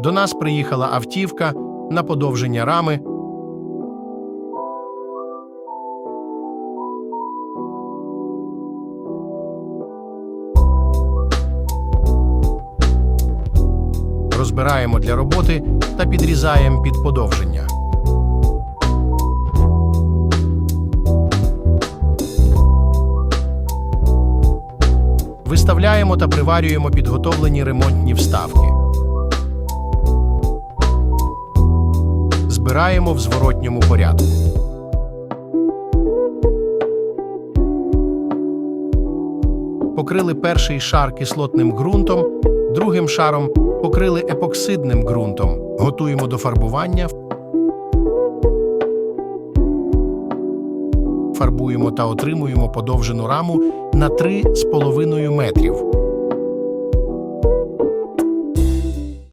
До нас приїхала автівка на подовження рами. Розбираємо для роботи та підрізаємо під подовження. Виставляємо та приварюємо підготовлені ремонтні вставки. Збираємо в зворотньому порядку. Покрили перший шар кислотним ґрунтом, другим шаром покрили епоксидним ґрунтом. Готуємо до фарбування. Фарбуємо та отримуємо подовжену раму на 3,5 метрів.